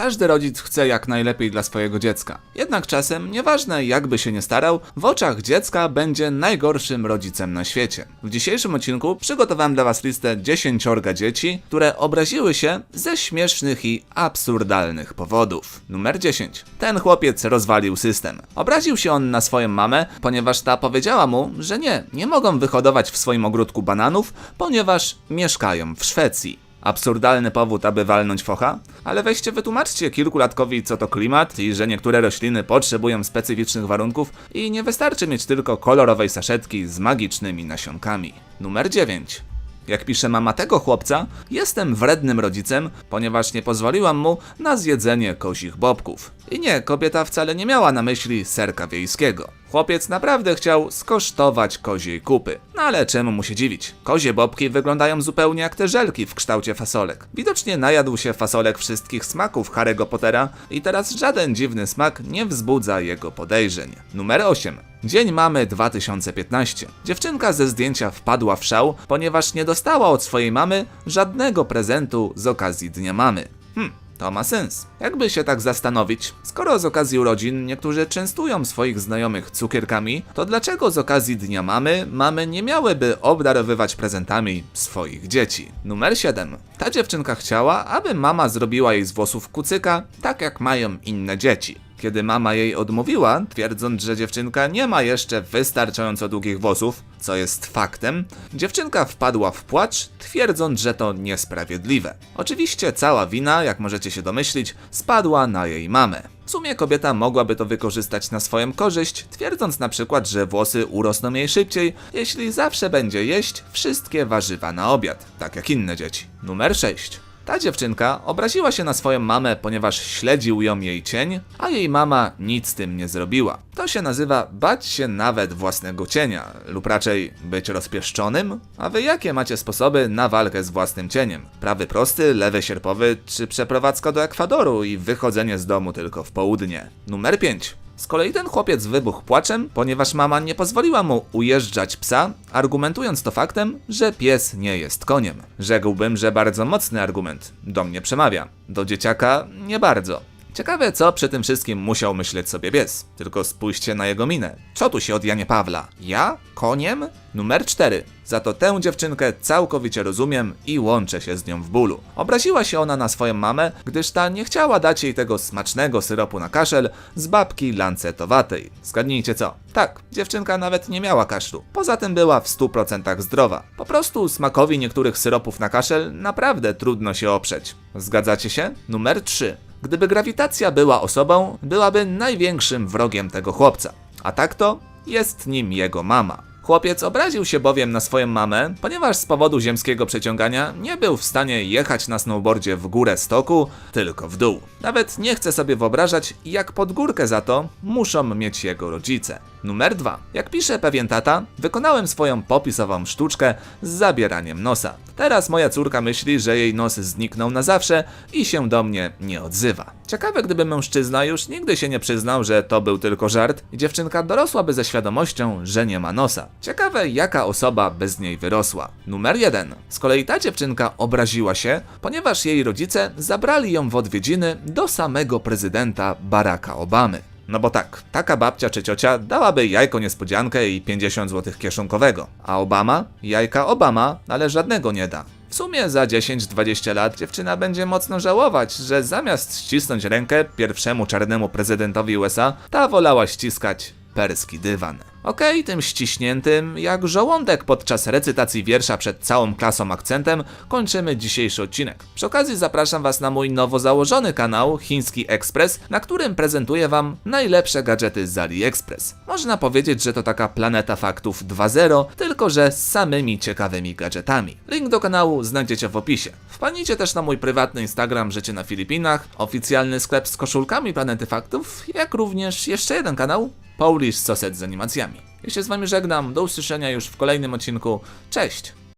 Każdy rodzic chce jak najlepiej dla swojego dziecka. Jednak czasem, nieważne jakby się nie starał, w oczach dziecka będzie najgorszym rodzicem na świecie. W dzisiejszym odcinku przygotowałem dla Was listę 10 dzieci, które obraziły się ze śmiesznych i absurdalnych powodów. Numer 10. Ten chłopiec rozwalił system. Obraził się on na swoją mamę, ponieważ ta powiedziała mu, że nie, nie mogą wyhodować w swoim ogródku bananów, ponieważ mieszkają w Szwecji. Absurdalny powód, aby walnąć focha? Ale weźcie wytłumaczcie kilkulatkowi, co to klimat i że niektóre rośliny potrzebują specyficznych warunków i nie wystarczy mieć tylko kolorowej saszetki z magicznymi nasionkami. Numer 9. Jak pisze mama tego chłopca, jestem wrednym rodzicem, ponieważ nie pozwoliłam mu na zjedzenie kozich bobków. I nie, kobieta wcale nie miała na myśli serka wiejskiego. Chłopiec naprawdę chciał skosztować koziej kupy. No ale czemu mu się dziwić? Kozie bobki wyglądają zupełnie jak te żelki w kształcie fasolek. Widocznie najadł się fasolek wszystkich smaków Harry'ego Pottera i teraz żaden dziwny smak nie wzbudza jego podejrzeń. Numer 8. Dzień mamy 2015. Dziewczynka ze zdjęcia wpadła w szał, ponieważ nie dostała od swojej mamy żadnego prezentu z okazji Dnia Mamy. Hm, to ma sens. Jakby się tak zastanowić, skoro z okazji urodzin niektórzy częstują swoich znajomych cukierkami, to dlaczego z okazji Dnia Mamy mamy nie miałyby obdarowywać prezentami swoich dzieci? Numer 7. Ta dziewczynka chciała, aby mama zrobiła jej z włosów kucyka, tak jak mają inne dzieci. Kiedy mama jej odmówiła, twierdząc, że dziewczynka nie ma jeszcze wystarczająco długich włosów, co jest faktem, dziewczynka wpadła w płacz, twierdząc, że to niesprawiedliwe. Oczywiście cała wina, jak możecie się domyślić, spadła na jej mamę. W sumie kobieta mogłaby to wykorzystać na swoją korzyść, twierdząc na przykład, że włosy urosną jej szybciej, jeśli zawsze będzie jeść wszystkie warzywa na obiad, tak jak inne dzieci. Numer 6. Ta dziewczynka obraziła się na swoją mamę, ponieważ śledził ją jej cień, a jej mama nic z tym nie zrobiła. To się nazywa bać się nawet własnego cienia, lub raczej być rozpieszczonym? A wy jakie macie sposoby na walkę z własnym cieniem? Prawy prosty, lewy sierpowy, czy przeprowadzka do Ekwadoru i wychodzenie z domu tylko w południe? Numer 5. Z kolei ten chłopiec wybuchł płaczem, ponieważ mama nie pozwoliła mu ujeżdżać psa, argumentując to faktem, że pies nie jest koniem. Rzekłbym, że bardzo mocny argument. Do mnie przemawia. Do dzieciaka nie bardzo. Ciekawe, co przy tym wszystkim musiał myśleć sobie pies. Tylko spójrzcie na jego minę. Co tu się od Janie Pawla? Ja? Koniem? Numer 4. Za to tę dziewczynkę całkowicie rozumiem i łączę się z nią w bólu. Obraziła się ona na swoją mamę, gdyż ta nie chciała dać jej tego smacznego syropu na kaszel z babki lancetowatej. Zgadnijcie co? Tak, dziewczynka nawet nie miała kaszlu. Poza tym była w 100% zdrowa. Po prostu smakowi niektórych syropów na kaszel naprawdę trudno się oprzeć. Zgadzacie się? Numer 3. Gdyby grawitacja była osobą, byłaby największym wrogiem tego chłopca. A tak to jest nim jego mama. Chłopiec obraził się bowiem na swoją mamę, ponieważ z powodu ziemskiego przeciągania nie był w stanie jechać na snowboardzie w górę stoku, tylko w dół. Nawet nie chce sobie wyobrażać, jak pod górkę za to muszą mieć jego rodzice. Numer 2. Jak pisze pewien tata, wykonałem swoją popisową sztuczkę z zabieraniem nosa. Teraz moja córka myśli, że jej nos zniknął na zawsze i się do mnie nie odzywa. Ciekawe, gdyby mężczyzna już nigdy się nie przyznał, że to był tylko żart dziewczynka dorosłaby ze świadomością, że nie ma nosa. Ciekawe, jaka osoba by z niej wyrosła. Numer 1. Z kolei ta dziewczynka obraziła się, ponieważ jej rodzice zabrali ją w odwiedziny do samego prezydenta Baracka Obamy. No bo tak, taka babcia czy ciocia dałaby jajko niespodziankę i 50 zł kieszonkowego, a Obama? Jajka Obama, ale żadnego nie da. W sumie za 10-20 lat dziewczyna będzie mocno żałować, że zamiast ścisnąć rękę pierwszemu czarnemu prezydentowi USA, ta wolała ściskać perski dywan. Okej, tym ściśniętym, jak żołądek podczas recytacji wiersza przed całą klasą akcentem, kończymy dzisiejszy odcinek. Przy okazji zapraszam Was na mój nowo założony kanał Chiński Express, na którym prezentuję Wam najlepsze gadżety z AliExpress. Można powiedzieć, że to taka planeta faktów 2.0, tylko że z samymi ciekawymi gadżetami. Link do kanału znajdziecie w opisie. Wpadnijcie też na mój prywatny Instagram Życie na Filipinach, oficjalny sklep z koszulkami Planety Faktów, jak również jeszcze jeden kanał Polish Sausage z animacjami. Ja się z wami żegnam, do usłyszenia już w kolejnym odcinku. Cześć!